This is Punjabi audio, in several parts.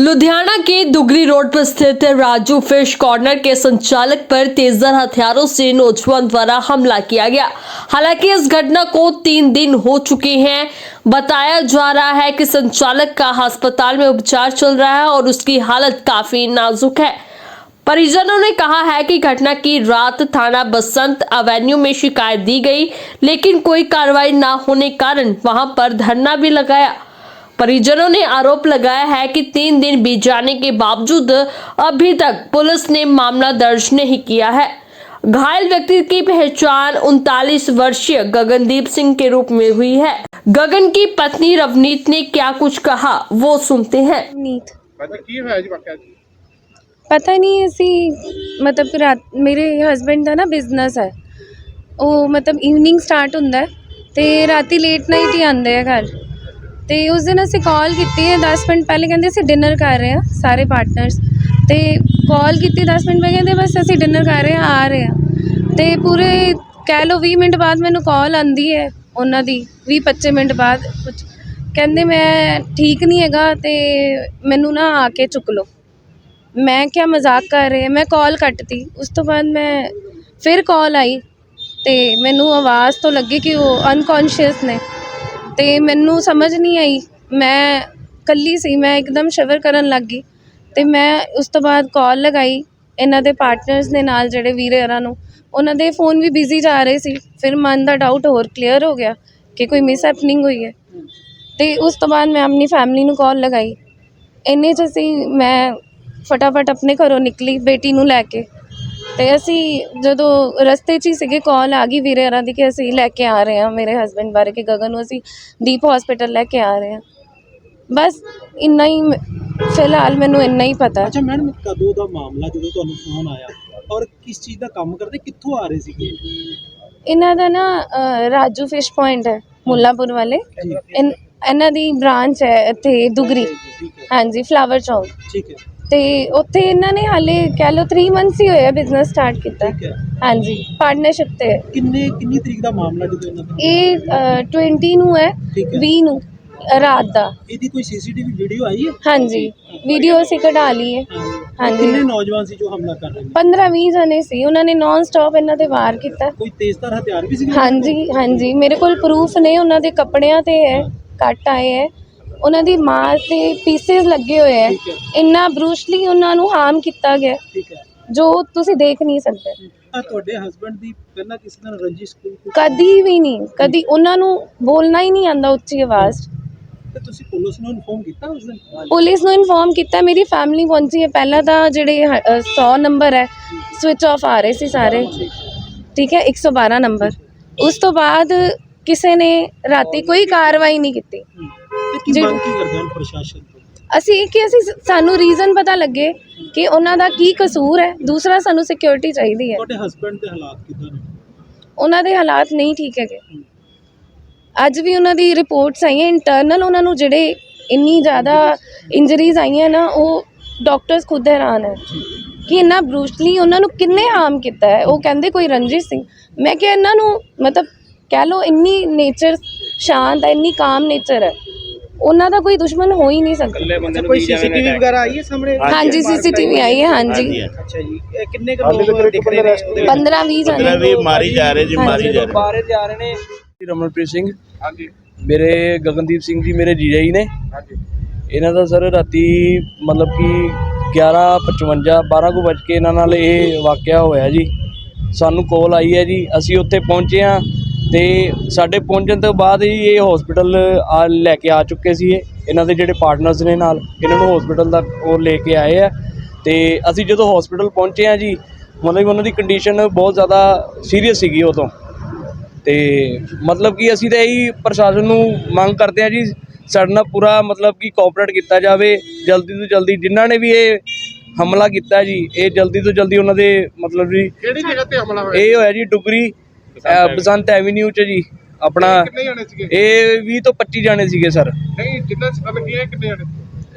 लुधियाना के दुगरी रोड पर स्थित राजू फ़िश कॉर्नर के संचालक पर तेजर हथियारों से नौजवान द्वारा हमला किया गया। हालाँकि इस घटना को तीन दिन हो चुके हैं। बताया जा रहा है कि संचालक का अस्पताल में उपचार चल रहा है और उसकी हालत काफ़ी नाजुक है। परिजनों ने कहा है कि घटना की रात थाना बसंत एवेन्यू में शिकायत दी गई, लेकिन कोई कार्रवाई न होने कारण वहाँ पर धरना भी लगाया। परिजनों ने आरोप लगाया है कि तीन दिन बीत जाने के बावजूद अभी तक पुलिस ने मामला दर्ज नहीं किया है घायल व्यक्ति की पहचान उनतालीस वर्षीय गगनदीप सिंह के रूप में हुई है गगन की पत्नी रवनीत ने क्या कुछ कहा वो सुनते हैं ਨੀਤ ਹਾਂਜੀ ਕੀ ਹੋਇਆ ਜੀ ਵਾਕਿਆ ਜੀ ਪਤਾ ਨਹੀਂ ਅਸੀਂ ਮਤਲਬ ਰਾਤ ਮੇਰੇ ਹਸਬੰਡ ਦਾ ਨਾ ਬਿਜ਼ਨਸ ਹੈ ਉਹ ਮਤਲਬ ਈਵਨਿੰਗ ਸਟਾਰਟ ਹੁੰਦਾ ਹੈ ਤੇ ਰਾਤੀ ਲੇਟ ਨਾਈਟ ਹੀ ਆਉਂਦੇ ਆ ਘਰ ਤੇ ਉਸ ਦਿਨ ਅਸੀਂ ਕਾਲ ਕੀਤੀ ਹੈ 10 ਮਿੰਟ ਪਹਿਲੇ ਕਹਿੰਦੇ ਅਸੀਂ ਡਿਨਰ ਕਰ ਰਹੇ ਹਾਂ, ਸਾਰੇ ਪਾਰਟਨਰਸ ਤੇ ਕਾਲ ਕੀਤੀ 10 ਮਿੰਟ ਪਹਿਲੇ ਕਹਿੰਦੇ ਬਸ ਅਸੀਂ ਡਿਨਰ ਕਰ ਰਹੇ ਹਾਂ, ਆ ਰਹੇ ਹਾਂ। ਤੇ ਪੂਰੇ ਕਹਿ ਲਓ 20 ਮਿੰਟ ਬਾਅਦ ਮੈਨੂੰ ਕਾਲ ਆਂਦੀ ਹੈ ਉਹਨਾਂ ਦੀ 20 25 ਮਿੰਟ ਬਾਅਦ ਕੁਝ ਕਹਿੰਦੇ ਮੈਂ ਠੀਕ ਨਹੀਂ ਹੈਗਾ ਤੇ ਮੈਨੂੰ ਨਾ ਆ ਕੇ ਚੁੱਕ ਲਓ। ਮੈਂ ਕਿਹਾ ਮਜ਼ਾਕ ਕਰ ਰਹੇ ਹੈ ਮੈਂ ਕਾਲ ਕੱਟਤੀ। ਉਸ ਤੋਂ ਬਾਅਦ ਮੈਂ ਫਿਰ ਕਾਲ ਆਈ ਤੇ ਮੈਨੂੰ ਆਵਾਜ਼ ਤੋਂ ਲੱਗੀ ਕਿ ਉਹ ਅਨਕੌਂਸ਼ੀਅਸ ਨੇ। ਅਤੇ ਮੈਨੂੰ ਸਮਝ ਨਹੀਂ ਆਈ। ਮੈਂ ਇਕੱਲੀ ਸੀ, ਮੈਂ ਇੱਕਦਮ ਸ਼ਿਵਰ ਕਰਨ ਲੱਗ ਗਈ ਅਤੇ ਮੈਂ ਉਸ ਤੋਂ ਬਾਅਦ ਕੋਲ ਲਗਾਈ ਇਹਨਾਂ ਦੇ ਪਾਰਟਨਰਸ ਦੇ ਨਾਲ ਜਿਹੜੇ ਵੀਰੇ ਹਰਾਂ ਨੂੰ। ਉਹਨਾਂ ਦੇ ਫੋਨ ਵੀ ਬਿਜ਼ੀ ਜਾ ਰਹੇ ਸੀ। ਫਿਰ ਮਨ ਦਾ ਡਾਊਟ ਹੋਰ ਕਲੀਅਰ ਹੋ ਗਿਆ ਕਿ ਕੋਈ ਮਿਸਹੈਪਨਿੰਗ ਹੋਈ ਹੈ। ਅਤੇ ਉਸ ਤੋਂ ਬਾਅਦ ਮੈਂ ਆਪਣੀ ਫੈਮਿਲੀ ਨੂੰ ਕੋਲ ਲਗਾਈ। ਇੰਨੇ 'ਚ ਅਸੀਂ ਮੈਂ ਫਟਾਫਟ ਆਪਣੇ ਘਰੋਂ ਨਿਕਲੀ ਬੇਟੀ ਨੂੰ ਲੈ ਕੇ। ਤੇ ਅਸੀਂ ਜਦੋਂ ਰਸਤੇ 'ਚ ਹੀ ਸੀਗੇ ਕਾਲ ਆ ਗਈ ਵੀਰੇ ਹਰਾਂ ਦੀ ਕਿ ਅਸੀਂ ਲੈ ਕੇ ਆ ਰਹੇ ਹਾਂ ਮੇਰੇ ਹਸਬੰਡ ਬਾਰੇ ਕਿ ਗਗਨ ਨੂੰ ਅਸੀਂ ਦੀਪ ਹਸਪੀਟਲ ਲੈ ਕੇ ਆ ਰਹੇ ਹਾਂ। ਬਸ ਇੰਨਾ ਹੀ ਮ- ਫਿਲਹਾਲ ਮੈਨੂੰ ਇੰਨਾ ਹੀ ਪਤਾ। ਅੱਛਾ ਮੈਡਮ ਕਦੋਂ ਦਾ ਮਾਮਲਾ ਜਦੋਂ ਤੁਹਾਨੂੰ ਫੋਨ ਆਇਆ? ਔਰ ਕਿਸ ਚੀਜ਼ ਦਾ ਕੰਮ ਕਰਦੇ ਕਿੱਥੋਂ ਆ ਰਹੇ ਸੀਗੇ? ਇਹਨਾਂ ਦਾ ਨਾ ਅ, ਰਾਜੂ ਫਿਸ਼ ਪੁਆਇੰਟ ਹੈ ਮੁੱਲਾਪੁਰ ਵਾਲੇ। ਇਨ- ਇਹਨਾਂ ਦੀ ਬ੍ਰਾਂਚ ਹੈ ਇੱਥੇ ਦੁਗਰੀ। ਠੀਕ ਹੈ ਹਾਂਜੀ ਫਲਾਵਰ ਚੌਂਕ। ਠੀਕ ਹੈ। ਤੇ ਉੱਥੇ ਇਹਨਾਂ ਨੇ ਹਾਲੇ ਕਹਿ ਲਓ 3 ਮੰਥਸ ਹੀ ਹੋਏ ਆ ਬਿਜ਼ਨਸ ਸਟਾਰਟ ਕੀਤਾ। ਠੀਕ ਹੈ। ਹਾਂਜੀ ਪਾਰਟਨਰਸ਼ਿਪ ਤੇ। ਹੈ। ਕਿੰਨੇ ਕਿੰਨੀ ਤਰੀਕ ਦਾ ਮਾਮਲਾ ਜਦੋਂ ਇਹਨਾਂ ਦਾ? ਇਹ ਅ, 20 ਨੂੰ ਹੈ ਠੀਕ ਹੈ। 20 ਨੂੰ ਅ, ਰਾਤ ਦਾ। ਇਹਦੀ ਕੋਈ ਸੀਸੀਟੀਵੀ ਵੀਡੀਓ ਆਈ ਹੈ? ਹਾਂਜੀ ਵੀਡੀਓ ਅਸੀਂ ਕਢਾ ਲਈ ਹੈ। ਹਾਂਜੀ। ਕਿੰਨੇ ਨੌਜਵਾਨ ਸੀ ਜੋ ਹਮਲਾ ਕਰ ਰਹੇ ਨੇ? 15 20 ਜਣੇ ਸੀ। ਉਹਨਾਂ ਨੇ ਨਾਨ ਸਟਾਪ ਇਹਨਾਂ ਤੇ ਵਾਰ ਕੀਤਾ। ਕੋਈ ਤੇਜ਼ਧਾਰ ਹਥਿਆਰ ਵੀ ਸੀਗੇ? ਹਾਂਜੀ ਹਾਂਜੀ। ਮੇਰੇ ਕੋਲ ਪ੍ਰੂਫ ਨੇ ਉਹਨਾਂ ਦੇ ਕੱਪੜਿਆਂ ਤੇ ਹੈ। ਕੱਟ ਆਏ ਹੈ। ਉਹਨਾਂ ਦੀ ਮਾਂ ਤੇ ਪੀਸਸ ਲੱਗੇ ਹੋਏ ਠੀਕ ਹੈ। ਇੰਨਾ ਬਰੂਸ਼ਲੀ ਉਹਨਾਂ ਨੂੰ ਹਾਰਮ ਕੀਤਾ ਗਿਆ। ਠੀਕ ਹੈ। ਜੋ ਤੁਸੀਂ ਦੇਖ ਨਹੀਂ ਸਕਦੇ। ਤੁਹਾਡੇ ਹਸਬੰਡ ਦੀ ਪਹਿਲਾਂ ਕਿਸੇ ਨਾਲ ਰੰਜਿਸ਼ ਕੋਈ ਕਦੀ ਵੀ ਨਹੀਂ। ਕਦੀ ਉਹਨਾਂ ਨੂੰ ਬੋਲਣਾ ਹੀ ਨਹੀਂ ਆਂਦਾ ਉੱਚੀ ਆਵਾਜ਼। 'ਚ। ਤੇ ਤੁਸੀਂ ਪੁਲਿਸ ਨੂੰ ਇਨਫੋਰਮ ਕੀਤਾ ਉਸ ਦਿਨ? ਪੁਲਿਸ ਨੂੰ ਇਨਫੋਰਮ ਕੀਤਾ। ਮੇਰੀ ਫੈਮਿਲੀ ਪਹੁੰਚੀ ਹੈ। ਪਹਿਲਾਂ ਤਾਂ ਜਿਹੜੇ 100 ਨੰਬਰ ਹੈ। ਸਵਿਚ ਆਫ ਆ ਰਹੇ ਸੀ ਸਾਰੇ। ਠੀਕ ਹੈ। 112 ਨੰਬਰ ਉਸ ਤੋਂ ਬਾਅਦ ਕਿਸੇ ਨੇ ਰਾਤੀ ਕੋਈ ਕਾਰਵਾਈ ਨਹੀਂ ਕੀਤੀ। ਹਮ। ਤੇ ਕੀ ਜਿਹੜੀ- ਮੰਗ ਕੀ ਕਰਦੇ ਹਨ ਪ੍ਰਸ਼ਾਸਨ ਤੋਂ? ਅਸੀਂ ਕਿ ਅਸੀਂ ਸਾਨੂੰ ਰੀਜ਼ਨ ਪਤਾ ਲੱਗੇ ਕਿ ਉਹਨਾਂ ਦਾ ਕੀ ਕਸੂਰ ਹੈ ਦੂਸਰਾ ਸਾਨੂੰ ਸਿਕਿਉਰਿਟੀ ਚਾਹੀਦੀ ਹੈ। ਤੁਹਾਡੇ ਹਸਬੰਡ ਦੇ ਹਾਲਾਤ ਕਿਦਾਂ ਨੇ? ਉਹਨਾਂ ਦੇ ਹਾਲਾਤ ਨਹੀਂ ਠੀਕ ਹੈਗੇ। ਅੱਜ ਵੀ ਉਹਨਾਂ ਦੀ ਰਿਪੋਰਟਸ ਆਈਆਂ ਇੰਟਰਨਲ ਉਹਨਾਂ ਨੂੰ ਜਿਹੜੇ ਇੰਨੀ ਜ਼ਿਆਦਾ ਇੰਜਰੀਜ਼ ਆਈਆਂ ਨਾ ਉਹ ਡਾਕਟਰਸ ਖੁਦ ਹੈਰਾਨ ਹੈ ਕਿ ਇੰਨਾ ਬਰੂਸ਼ਲੀ ਉਹਨਾਂ ਨੂੰ ਕਿੰਨੇ ਹਾਰਮ ਕੀਤਾ ਹੈ। ਉਹ ਕਹਿੰਦੇ ਕੋਈ ਰੰਜਿਸ਼ ਸਿੰਘ। ਮੈਂ ਕਿਹਾ ਇਹਨਾਂ ਨੂੰ ਮਤਲਬ ਕਹਿ ਲਓ ਇੰਨੀ ਨੇਚਰ ਸ਼ਾਂਤ ਹੈ ਇੰਨੀ ਕਾਮ ਨੇਚਰ ਹੈ। ਉਹਨਾਂ ਦਾ ਕੋਈ ਦੁਸ਼ਮਣ ਹੋ ਹੀ ਨਹੀਂ ਸਕਦਾ। ਅੱਛਾ ਕੋਈ ਸੀਸੀਟੀਵੀ ਵਗੈਰਾ ਆਈ ਹੈ ਸਾਹਮਣੇ? ਹਾਂਜੀ ਸੀਸੀਟੀਵੀ ਆਈ ਹੈ ਹਾਂਜੀ। ਅੱਛਾ ਜੀ ਇਹ ਕਿੰਨੇ ਕੁ ਲੋਕ ਦਿਖ ਰਹੇ ਨੇ ਉਹਦੇ 15 20 ਪੰਦਰਾਂ ਜਣੇ। ਵੀ ਮਾਰੀ ਜਾ ਰਹੇ ਜੀ ਮਾਰੀ ਜਾ ਰਹੇ। ਬਾਹਰ ਜਾ ਰਹੇ ਨੇ। ਰਮਨਪ੍ਰੀਤ ਸਿੰਘ। ਹਾਂਜੀ। ਮੇਰੇ ਗਗਨਦੀਪ ਸਿੰਘ ਜੀ ਮੇਰੇ ਜੀਜਾ ਜੀ ਨੇ। ਹਾਂਜੀ। ਇਹਨਾਂ ਦਾ ਸਰ ਰਾਤੀ ਮਤਲਬ ਕਿ 11:55 12 ਕੁ ਵੱਜ ਕੇ ਇਹਨਾਂ ਨਾਲ ਇਹ ਵਾਕਿਆ ਹੋਇਆ ਜੀ। ਸਾਨੂੰ ਕੋਲ ਆਈ ਹੈ ਜੀ ਅਸੀਂ ਉੱਥੇ ਪਹੁੰਚੇ ਹਾਂ। ਤੇ ਸਾਡੇ ਪਹੁੰਚਣ ਤੋਂ ਬਾਅਦ ਹੀ ਇਹ ਹਸਪੀਟਲ ਆ ਲੈ ਕੇ ਆ ਚੁੱਕੇ ਸੀ ਇਹ। ਇਹਨਾਂ ਦੇ ਜਿਹੜੇ ਪਾਰਟਨਰਸ ਨੇ ਨਾਲ ਇਹਨਾਂ ਨੂੰ ਹਸਪੀਟਲ ਦਾ ਉਹ ਲੈ ਕੇ ਆਏ ਆ। ਤੇ ਅਸੀਂ ਜਦੋਂ ਹਸਪੀਟਲ ਪਹੁੰਚੇ ਆ ਜੀ ਮਤਲਬ ਉਹਨਾਂ ਦੀ ਕੰਡੀਸ਼ਨ ਬਹੁਤ ਜ਼ਿਆਦਾ ਸੀਰੀਅਸ ਸੀਗੀ ਉਦੋਂ। ਤੇ ਮਤਲਬ ਕਿ ਅਸੀਂ ਤਾਂ ਇਹੀ ਪ੍ਰਸ਼ਾਸਨ ਨੂੰ ਮੰਗ ਕਰਦੇ ਹਾਂ ਜੀ ਸਾਡੇ ਨਾਲ ਪੂਰਾ ਮਤਲਬ ਕਿ ਕੋਆਪਰੇਟ ਕੀਤਾ ਜਾਵੇ। ਜਲਦੀ ਤੋਂ ਜਲਦੀ ਜਿਨ੍ਹਾਂ ਨੇ ਵੀ ਇਹ ਹਮਲਾ ਕੀਤਾ ਜੀ ਇਹ ਜਲਦੀ ਤੋਂ ਜਲਦੀ ਉਹਨਾਂ ਦੇ ਮਤਲਬ ਜੀ ਕਿਹੜੀ ਜਗ੍ਹਾ ਤੇ ਹਮਲਾ ਹੋਇਆ? ਇਹ ਹੋਇਆ ਜੀ ਡੁਗਰੀ। ਅ, ਬਸੰਤ ਐਵੀਨਿਊ ਚ ਜੀ ਆਪਣਾ ਕਿੰਨੇ ਜਾਣੇ ਸੀਗੇ? ਇਹ 20 ਤੋਂ 25 ਜਾਣੇ ਸੀਗੇ ਸਰ। ਨਹੀਂ ਜਿੰਨਾ ਸੱਟ ਲੱਗੀ ਹੈ ਕਿੰਨੇ ਜਾਣੇ?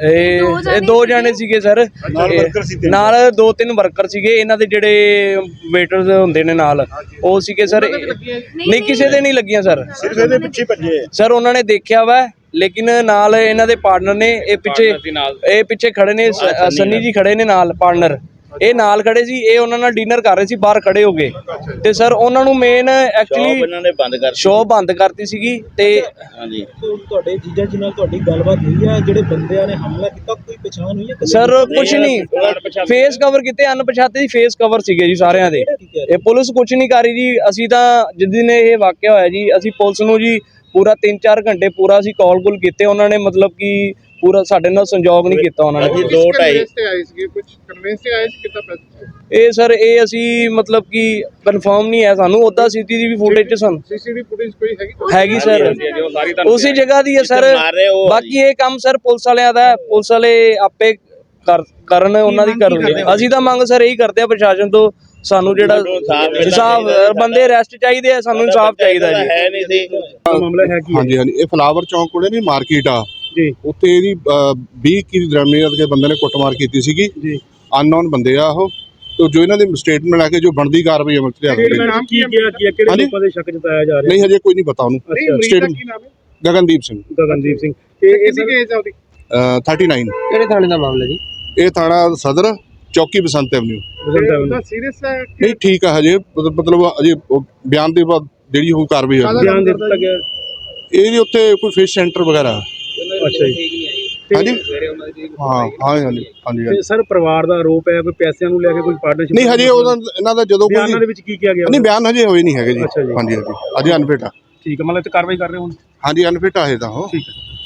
ਇਹ ਇਹ ਦੋ ਜਾਣੇ ਸੀਗੇ। ਸਰ। ਨਾਲ ਇਹ- worker ਸੀ ਤਿੰਨ। ਨਾਲ ਦੋ ਤਿੰਨ ਵਰਕਰ ਸੀਗੇ ਇਹਨਾਂ ਦੇ ਜਿਹੜੇ ਵੇਟਰਸ ਹੁੰਦੇ ਨੇ ਨਾਲ ਉਹ ਸੀਗੇ ਸਰ। ਲੱਗੀਆਂ ਨਹੀਂ ਕਿਸੇ ਦੇ ਨਹੀਂ ਲੱਗੀਆਂ ਸਰ। ਸਿਰਫ ਇਹਦੇ ਪਿੱਛੇ ਭੱਜੇ। ਆ। ਸਰ ਉਹਨਾਂ ਨੇ ਦੇਖਿਆ ਵਾ ਲੇਕਿਨ ਨਾਲ ਇਹਨਾਂ ਦੇ ਪਾਰਟਨਰ ਨੇ ਇਹ ਪਿੱਛੇ ਇਹ ਪਿੱਛੇ ਖੜੇ ਨੇ ਸ- ਸੰਨੀ ਜੀ ਖੜੇ ਨੇ ਨਾਲ ਪਾਰਟਨਰ ਇਹ ਨਾਲ ਖੜੇ ਸੀ ਇਹ ਉਹਨਾਂ ਨਾਲ ਡਿਨਰ ਕਰ ਰਹੇ ਸੀ ਬਾਹਰ ਖੜੇ ਹੋ ਗਏ ਤੇ ਸਰ ਉਹਨਾਂ ਨੂੰ ਮੇਨ ਸ਼ੌਪ ਐਕਚੁਅਲੀ ਇਹਨਾਂ ਨੇ ਬੰਦ ਕਰ ਸ਼ੋਅ ਬੰਦ ਕਰਤੀ ਸੀਗੀ ਤੇ ਹਾਂਜੀ। ਤੇ ਤੁਹਾਡੇ ਜੀਜਾ ਜੀ ਨਾਲ ਤੁਹਾਡੀ ਗੱਲਬਾਤ ਹੋਈ ਆ ਜਿਹੜੇ ਬੰਦਿਆਂ ਨੇ ਹਮਲਾ ਕੀਤਾ ਕੋਈ ਪਛਾਣ ਹੋਈ ਹੈ ਸਰ ਕੁਝ ਨਹੀਂ। ਫੇਸ ਕਵਰ ਕੀਤੇ ਅਣਪਛਾਤੇ ਦੀ ਫੇਸ ਕਵਰ ਸੀਗੇ ਜੀ ਸਾਰਿਆਂ ਦੇ। ਇਹ ਪੁਲਿਸ ਕੁਝ ਨਹੀਂ ਕਰ ਰਹੀ ਜੀ ਅਸੀਂ ਤਾਂ ਜਿਸ ਦਿਨ ਇਹ ਵਾਕਿਆ ਹੋਇਆ ਜੀ ਅਸੀਂ ਪੁਲਿਸ ਨੂੰ ਜੀ ਪੂਰਾ 3-4 ਘੰਟੇ ਪੂਰਾ ਅਸੀਂ ਕਾਲ ਕੁਲ ਕੀਤੇ ਉਹਨਾਂ ਨੇ ਮਤਲਬ ਕਿ ਪੂਰਾ ਸਾਡੇ ਨਾਲ ਸੰਯੋਗ ਨਹੀਂ ਕੀਤਾ ਉਹਨਾਂ ਨੇ। ਅਸੀਂ ਦੋ ਢਾਈ ਤੇ ਆਏ ਸੀਗੇ? ਕੁਝ ਕਨਵੈਂਸ ਤੇ ਆਏ ਸੀ? ਕਿੱਦਾਂ ਪੈਸੇ ਇਹ ਸਰ ਇਹ ਅਸੀਂ ਮਤਲਬ ਕਿ ਕਨਫਰਮ ਨਹੀਂ ਹੈ ਸਾਨੂੰ। ਉਹਦਾ ਸੀਸੀਟੀਵੀ ਫੁਟੇਜ ਚ ਸਾਨੂੰ। ਸੀਸੀਟੀਵੀ ਫੁਟੇਜ ਕੋਈ ਹੈਗੀ ਹੈਗੀ ਸਰ। ਉਸੇ ਜਗ੍ਹਾ ਦੀ ਹੈ ਸਰ। ਬਾਕੀ ਇਹ ਕੰਮ ਸਰ ਪੁਲਿਸ ਵਾਲਿਆਂ ਦਾ ਹੈ। ਪੁਲਿਸ ਵਾਲੇ ਆਪੇ ਕਰ ਕਰਨ ਉਹਨਾਂ ਦੀ ਕਰਨਗੇ। ਅਸੀਂ ਤਾਂ ਮੰਗ ਸਰ ਇਹੀ ਕਰਦੇ ਆ ਪ੍ਰਸ਼ਾਸਨ ਤੋਂ। ਸਾਨੂੰ ਜਿਹੜਾ ਇਨਸਾਫ਼। ਬੰਦੇ ਅਰੈਸਟ ਚਾਹੀਦੇ ਆ ਸਾਨੂੰ ਇਨਸਾਫ ਚਾਹੀਦਾ ਜੀ। ਹੈ ਨਹੀਂ ਸੀ। ਮਾਮਲਾ ਹੈ ਕੀ ਹਾਂਜੀ ਹਾਂਜੀ। ਇਹ ਫਲਾਵਰ ਚੌਂਕ ਕੋਲੇ ਨਹੀਂ ਮਾਰਕੀਟ ਆ। ਜੀ। ਉੱਥੇ ਇਹਦੀ 20 ਕੀ ਦਰਮਿਆਨ ਦੇ ਬੰਦੇ ਨੇ ਕੁੱਟਮਾਰ ਕੀਤੀ ਸੀਗੀ। ਜੀ। ਅਨਨੋਨ ਬੰਦੇ ਆ ਉਹ। ਤੇ ਜੋ ਇਹਨਾਂ ਦੀ ਸਟੇਟਮੈਂਟ ਲੈ ਕੇ ਜੋ ਬਣਦੀ ਕਾਰਵਾਈ ਅਮਲ ਚ ਲਿਆਂਦੀ ਨਾਮ ਕੀ ਕੀ ਕਿਹਾ ਕੀ ਕਿਹੜੇ ਹਾਂਜੀ? ਲੋਕਾਂ ਦੇ ਸ਼ੱਕ ਜਤਾਇਆ ਜਾ ਰਿਹਾ? ਨਹੀਂ ਹਜੇ ਕੋਈ ਨਹੀਂ ਪਤਾ ਉਹਨੂੰ। ਨਹੀਂ ਮਰੀਜ਼ ਦਾ ਕੀ ਨਾਮ ਹੈ? ਗਗਨਦੀਪ ਸਿੰਘ। ਗਗਨਦੀਪ ਸਿੰਘ। ਤੇ ਇਹ ਸਰ ਏਜ ਆ ਉਹਦੀ? ਅਹ 39 ਕਿਹੜੇ ਥਾਣੇ ਦਾ ਮਾਮਲਾ ਜੀ? ਇਹ ਥਾਣਾ ਸਦਰ ਚੌਕੀ ਬਸੰਤ ਐਵਨਿਊ। ਉਹਦਾ ਸੀਰੀਅਸ ਹੈ ਕਿ ਨਹੀਂ ਠੀਕ ਆ ਹਜੇ। ਮਤਲਬ ਮਤਲਬ ਅਜੇ ਉਹ ਬਿਆਨ ਦੇ ਬਾਅਦ ਜਿਹੜੀ ਉਹ ਕਾਰਵਾਈ ਹੋਈ ਬਿਆਨ ਦੇ ਦਿੱਤਾ ਗਿਆ। ਇਹਦੀ ਉੱਥੇ ਕੋਈ ਫਿਸ਼ ਸੈਂਟਰ ਵਗੈਰਾ। ਅੱਛਾ ਜੀ। ਹਾਂਜੀ। ਹਾਂ ਹਾਂ ਹਾਂਜੀ ਹਾਂਜੀ ਤੇ ਹਾਂਜੀ। ਸਰ ਪਰਿਵਾਰ ਦਾ ਆਰੋਪ ਹੈ ਕੋਈ ਪੈਸਿਆਂ ਨੂੰ ਲੈ ਕੇ ਕੋਈ ਪਾਰਟਨਰਸ਼ਿਪ ਨਹੀਂ ਹਜੇ ਉਹਦਾ ਇਹਨਾਂ ਦਾ ਜਦੋਂ ਬਿਆਨਾਂ ਕੋਈ ਦੇ ਵਿੱਚ ਕੀ ਕਿਹਾ ਗਿਆ? ਨਹੀਂ ਬਿਆਨ ਹਜੇ ਹੋਏ ਨਹੀਂ ਹੈਗੇ ਜੀ। ਅੱਛਾ ਜੀ। ਹਾਂਜੀ ਹਾਂਜੀ। ਅਜੇ ਅਨਫਿਟ ਆ। ਠੀਕ ਹੈ ਮਤਲਬ ਤੇ ਕਾਰਵਾਈ ਕਰ ਰਹੇ ਹੋ ਹੁਣ? ਹਾਂਜੀ ਅਨਫਿਟ ਆ ਇਹ ਤਾਂ ਉਹ। ਠੀਕ ਹੈ।